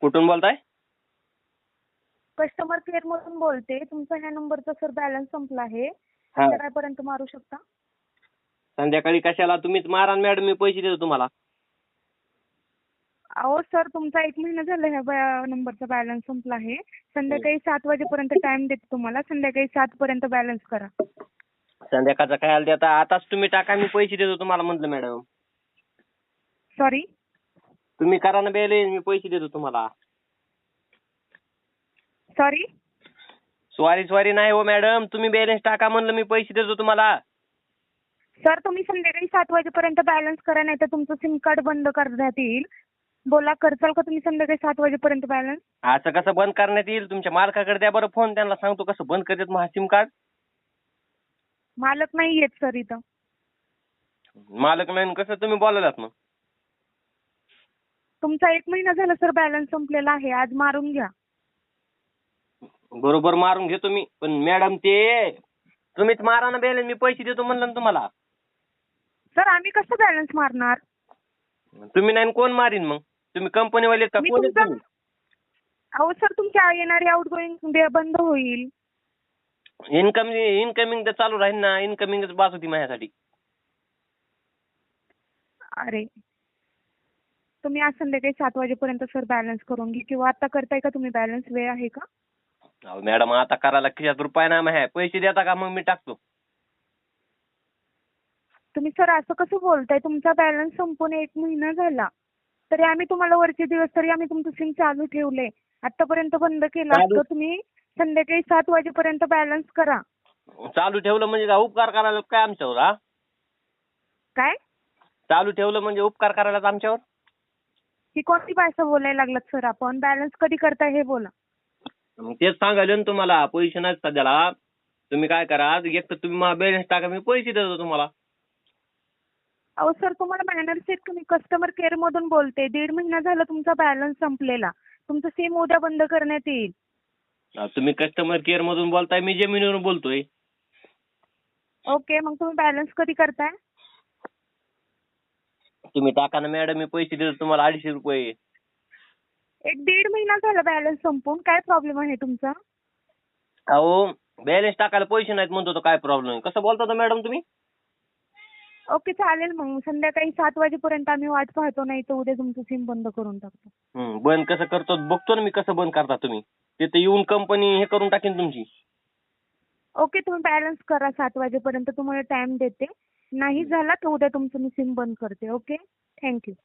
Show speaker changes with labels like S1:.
S1: कुठून बोलताय?
S2: Customer care मधून बोलते. तुमचा ह्या नंबरचा सर बॅलन्स संपला आहे.
S1: हा.
S2: संध्याकाळपर्यंत मारू शकता.
S1: संध्याकाळी कशाला? तुम्हीच मारा ना मॅडम मी पैसे देतो तुम्हाला.
S2: अहो सर तुमचा एक महिना झाला ह्या बॅ- नंबरचा बॅलन्स संपला आहे. संध्याकाळी सात वाजेपर्यंत टाइम देते तुम्हाला. संध्याकाळी सात पर्यंत बॅलन्स करा.
S1: संध्याकाळचा काय आला देता आताच तुम्ही टाका मी पैसे देतो तुम्हाला म्हटलं मॅडम
S2: सॉरी
S1: तुम्ही करा ना बॅलेन्स मी पैसे देतो तुम्हाला.
S2: सॉरी
S1: स्वारी स्वारी नाही हो मॅडम तुम्ही बॅलेन्स टाका म्हणलं मी पैसे देतो तुम्हाला.
S2: सर तुम्ही संध्याकाळी सात वाजेपर्यंत बॅलन्स करा नाही तर तुमचं सिम कार्ड बंद करण्यात येईल. बोला करचाल का तुम्ही संध्याकाळी सात वाजेपर्यंत बॅलन्स
S1: असं कसं बंद करण्यात येईल? तुमच्या मालकाकडे द्या बरं फोन त्यांना सांगतो कसं बंद करतात मग सिम कार्ड
S2: मालक नाही येत सर इथं.
S1: मालक नाही न कसं? तुम्ही बोलायलात मग.
S2: तुमचा एक महिना झाला सर बॅलन्स संपलेला आहे आज मारून घ्या.
S1: बरोबर मारून घेतो मी पण मॅडम ते तुम्हीच मारा ना बॅलेन्स मी पैसे देतो म्हणलं ना तुम्हाला.
S2: सर आम्ही कसं बॅलन्स मारणार?
S1: तुम्ही नाही न कोण मारीन मग? तुम्ही कंपनीवाले का?
S2: मी
S1: कोण आहेत
S2: तुमचा
S1: तुम्ही?
S2: अहो सर तुमची येणारी आउटगोईंग बंद होईल.
S1: इन्कमिंग इन्कमिंग तर चालू राहील ना इन्कमिंगच बास होती माझ्यासाठी.
S2: अरे तुम्ही आज संध्याकाळी सात वाजेपर्यंत सर बॅलन्स करून घे किंवा आता करताय का तुम्ही बॅलन्स वेळ आहे का?
S1: अहो मॅडम आता करायला खिशात रुपये ना आहे पैसे देता का? मग मी टाकतो.
S2: तुम्ही सर असं कसं बोलताय? तुमचा बॅलन्स संपून एक महिना झाला. तरी आम्ही तुम्हाला वरचे दिवस तरी आम्ही तुमचं सिम चालू ठेवले आतापर्यंत बंद केलं
S1: चालू-
S2: असतं तुम्ही संध्याकाळी सात वाजेपर्यंत बॅलन्स करा.
S1: चालू ठेवलं म्हणजे काय उपकार करायला काय आमच्यावर हा?
S2: काय?
S1: चालू ठेवलं म्हणजे उपकार करायला आमच्यावर?
S2: ही कोणती भाषा बोलायला लागलात सर आपण बॅलन्स कधी करताय हे बोला.
S1: मग तेच सांगायला ना तुम्हाला पैसे नाहीत सध्याला तुम्ही काय करा एक तर तुम्ही मला बॅलन्स टाका मी पैसे देतो तुम्हाला.
S2: अहो सर तुम्हाला आहेत का मी कस्टमर केअर मधून बोलते. दीड महिना झाला तुमचा बॅलन्स संपलेला. तुमचं सिम उद्या बंद करण्यात येईल.
S1: तुम्ही कस्टमर केअर मधून बोलताय मी जमिनीवरून बोलतोय.
S2: ओके मग तुम्ही बॅलन्स कधी करताय?
S1: तुम्ही टाका ना मॅडम मी पैसे देतो तुम्हाला अडीचशे रुपये.
S2: एक दीड महिना झाला बॅलन्स संपून काय प्रॉब्लेम आहे तुमचा?
S1: अहो बॅलन्स टाकायला पैसे नाहीत म्हणतो तो काय प्रॉब्लेम कसं बोलता मॅडम तुम्ही?
S2: ओके चालेल मग. संध्याकाळी सात वाजेपर्यंत आम्ही वाट पाहतो नाही तर उद्या तुमचं सिम बंद करून टाकतो.
S1: हं, बंद कसं करतो? बघतो ना मी कसं बंद करता तुम्ही. तिथे येऊन कंपनी हे करून टाकेन तुमची.
S2: ओके तुम्ही बॅलन्स करा सात वाजेपर्यंत तुम्हाला टाइम देते. नाही झाला तर उद्या तुमचं मी सिम बंद करते. ओके? Thank you.